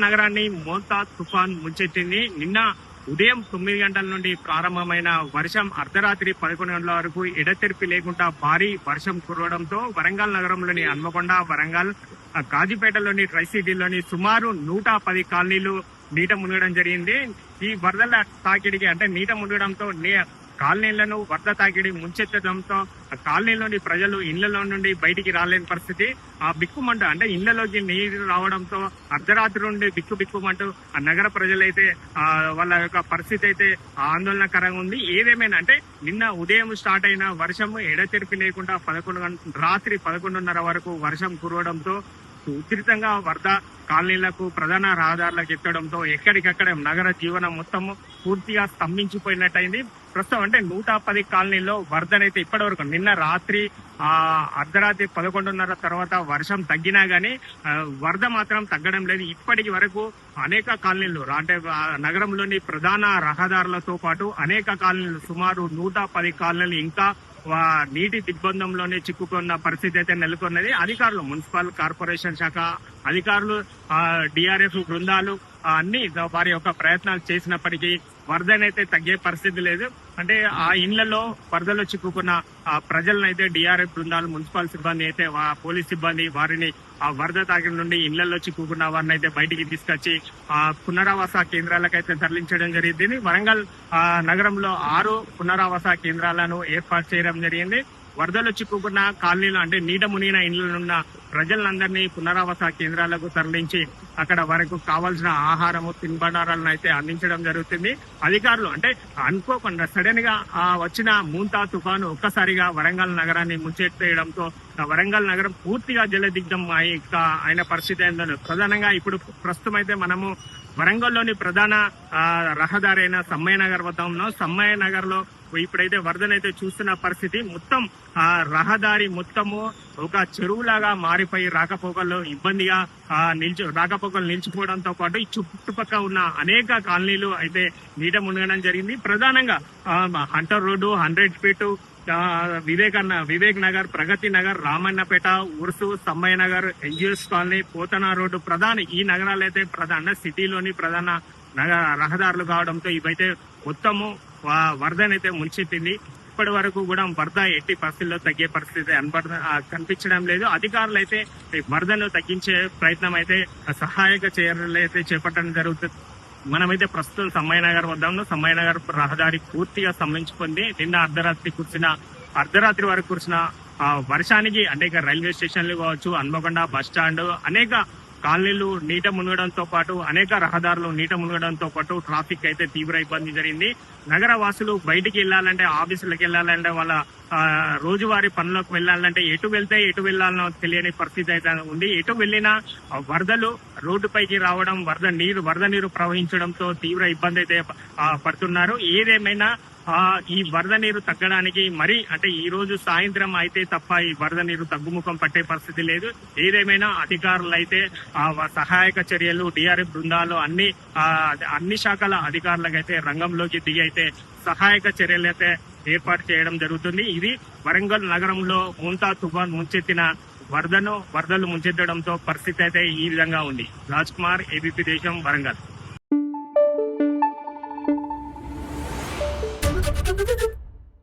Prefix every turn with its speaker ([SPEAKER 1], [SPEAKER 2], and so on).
[SPEAKER 1] నగరాన్ని మోంతా తుఫాన్ ముంచెత్తింది. నిన్న ఉదయం తొమ్మిది గంటల నుండి ప్రారంభమైన వర్షం అర్ధరాత్రి పదకొండు గంటల వరకు ఎడతెరిపి లేకుండా భారీ వర్షం కురవడంతో వరంగల్ నగరంలోని హన్మకొండ వరంగల్ కాజీపేటలోని ట్రై సిటీలోని సుమారు నూట పది కాలనీలు నీట మునగడం జరిగింది. ఈ వరదల తాకిడికి అంటే నీట మునగడంతో నే- కాలనీలను వరద తాకిడి ముంచెత్తడంతో ఆ కాలనీలోని ప్రజలు ఇళ్ళలో నుండి బయటికి రాలేని పరిస్థితి ఆ బిక్కుమంట అంటే ఇళ్ళలోకి నీరు రావడంతో అర్ధరాత్రి నుండి బిక్కు బిక్కుమంటూ ఆ నగర ప్రజలైతే ఆ వాళ్ళ యొక్క పరిస్థితి అయితే ఆందోళనకరంగా ఉంది. ఏదేమైనా అంటే నిన్న ఉదయం స్టార్ట్ అయిన వర్షం ఎడతెరిపి లేకుండా పదకొండు రాత్రి పదకొండున్నర వరకు వర్షం కురవడంతో ఉధృతంగా వరద కాలనీలకు ప్రధాన రహదారులకు ఎత్తడంతో ఎక్కడికక్కడ నగర జీవనం మొత్తము పూర్తిగా స్తంభించిపోయినట్టయింది. ప్రస్తుతం అంటే నూట పది కాలనీలో వరదనైతే ఇప్పటి వరకు నిన్న రాత్రి ఆ అర్ధరాత్రి పదకొండున్నర తర్వాత వర్షం తగ్గినా గానీ వరద మాత్రం తగ్గడం లేదు. ఇప్పటికి వరకు అనేక కాలనీలు అంటే నగరంలోని ప్రధాన రహదారులతో పాటు అనేక కాలనీలు సుమారు నూట పది కాలనీలు ఇంకా నీటి దిగ్బంధంలోనే చిక్కుకున్న పరిస్థితి అయితే నెలకొన్నది. అధికారులు మున్సిపల్ కార్పొరేషన్ శాఖ అధికారులు డిఆర్ఎఫ్ బృందాలు అన్ని వారి యొక్క ప్రయత్నాలు చేసినప్పటికీ వరదనైతే తగ్గే పరిస్థితి లేదు. అంటే ఆ ఇండ్లలో వరదలో చిక్కుకున్న ఆ ప్రజలనైతే డిఆర్ఎఫ్ బృందాలు మున్సిపల్ సిబ్బంది అయితే పోలీస్ సిబ్బంది వారిని ఆ వరద తాగిన నుండి ఇళ్ళలో చిక్కుకున్న వారిని అయితే బయటికి తీసుకొచ్చి ఆ పునరావాస కేంద్రాలకైతే తరలించడం జరిగింది. వరంగల్ ఆ, నగరంలో ఆరు పునరావాస కేంద్రాలను ఏర్పాటు చేయడం జరిగింది. వరదలు చిక్కుకున్న కాలనీలు అంటే నీట మునిగిన ఇండ్లనున్న ప్రజలందరినీ పునరావాస కేంద్రాలకు తరలించి అక్కడ వరకు కావాల్సిన ఆహారము తినబడారాలను అయితే అందించడం జరుగుతుంది. అధికారులు అంటే అనుకోకుండా సడన్గా ఆ వచ్చిన మూంతా తుఫాను ఒక్కసారిగా వరంగల్ నగరాన్ని ముంచెత్తేయడంతో వరంగల్ నగరం పూర్తిగా జలదిగ్ధం అయి అయిన పరిస్థితి ఏందని ప్రధానంగా ఇప్పుడు ప్రస్తుతం అయితే మనము వరంగల్లోని ప్రధాన రహదారి అయిన సమ్మయ్య నగర్ వద్ద ఉన్నాం. సమ్మయ్య నగర్లో ఇప్పుడైతే వరదనైతే చూస్తున్న పరిస్థితి. మొత్తం ఆ రహదారి మొత్తము ఒక చెరువులాగా మారిపోయి రాకపోకలు ఇబ్బందిగా ఆ, నిలిచి రాకపోకలు నిలిచిపోవడంతో పాటు ఈ చుట్టుపక్కల ఉన్న అనేక కాలనీలు అయితే నీట మునగడం జరిగింది. ప్రధానంగా Hunter road hundred feet వివేకన్న Vivek Nagar Pragati Nagar Ramannapeta Ursu Sammaiah Nagar NGOs colony Pothana road ప్రధాన ఈ నగరాలు అయితే ప్రధాన సిటీలోని ప్రధాన నగర రహదారులు కావడంతో ఇవైతే మొత్తము వరదనైతే ముంచెత్తింది ఇప్పటి వరకు కూడా వరద ఎట్టి పరిస్థితుల్లో తగ్గే పరిస్థితి కనపడ కనిపించడం లేదు. అధికారులు అయితే వరదను తగ్గించే ప్రయత్నం అయితే సహాయక చర్యలు అయితే చేపట్టడం జరుగుతుంది. మనమైతే ప్రస్తుతం సమ్మయ్య నగర్ వద్ద ఉన్నాం సమ్మయ్య నగర్ రహదారి పూర్తిగా స్తంభించుకుంది. నిన్న అర్ధరాత్రి కురిసిన అర్ధరాత్రి వరకు కురిసిన వర్షానికి అనేక రైల్వే స్టేషన్లు కావచ్చు హన్మకొండ బస్ స్టాండ్ అనేక కాలనీలు నీట మునగడంతో పాటు అనేక రహదారులు నీట మునగడంతో పాటు ట్రాఫిక్ అయితే తీవ్ర ఇబ్బంది జరిగింది. నగర వాసులు బయటికి వెళ్ళాలంటే ఆఫీసులకు వెళ్ళాలంటే వాళ్ళ రోజువారీ పనులకు వెళ్ళాలంటే ఎటు వెళ్తే ఎటు వెళ్ళాలనో తెలియని పరిస్థితి అయితే ఉంది. ఎటు వెళ్ళినా వరదలు రోడ్డుపైకి రావడం వరద నీరు వరద నీరు ప్రవహించడంతో తీవ్ర ఇబ్బంది అయితే పడుతున్నారు. ఏదేమైనా ఈ వరద నీరు తగ్గడానికి మరి అంటే ఈ రోజు సాయంత్రం అయితే తప్ప ఈ వరద నీరు తగ్గుముఖం పట్టే పరిస్థితి లేదు. ఏదేమైనా అధికారులు అయితే ఆ సహాయక చర్యలు డిఆర్ఎఫ్ బృందాలు అన్ని ఆ, అన్ని శాఖల అధికారులకైతే రంగంలోకి దిగి అయితే సహాయక చర్యలు అయితే ఏర్పాటు చేయడం జరుగుతుంది. ఇది వరంగల్ నగరంలో ముంతా తుఫాన్ ముంచెత్తిన వరదను వరదలు ముంచెత్తడంతో పరిస్థితి అయితే ఈ విధంగా ఉంది. రాజ్ కుమార్ ఏబీపీ దేశం వరంగల్.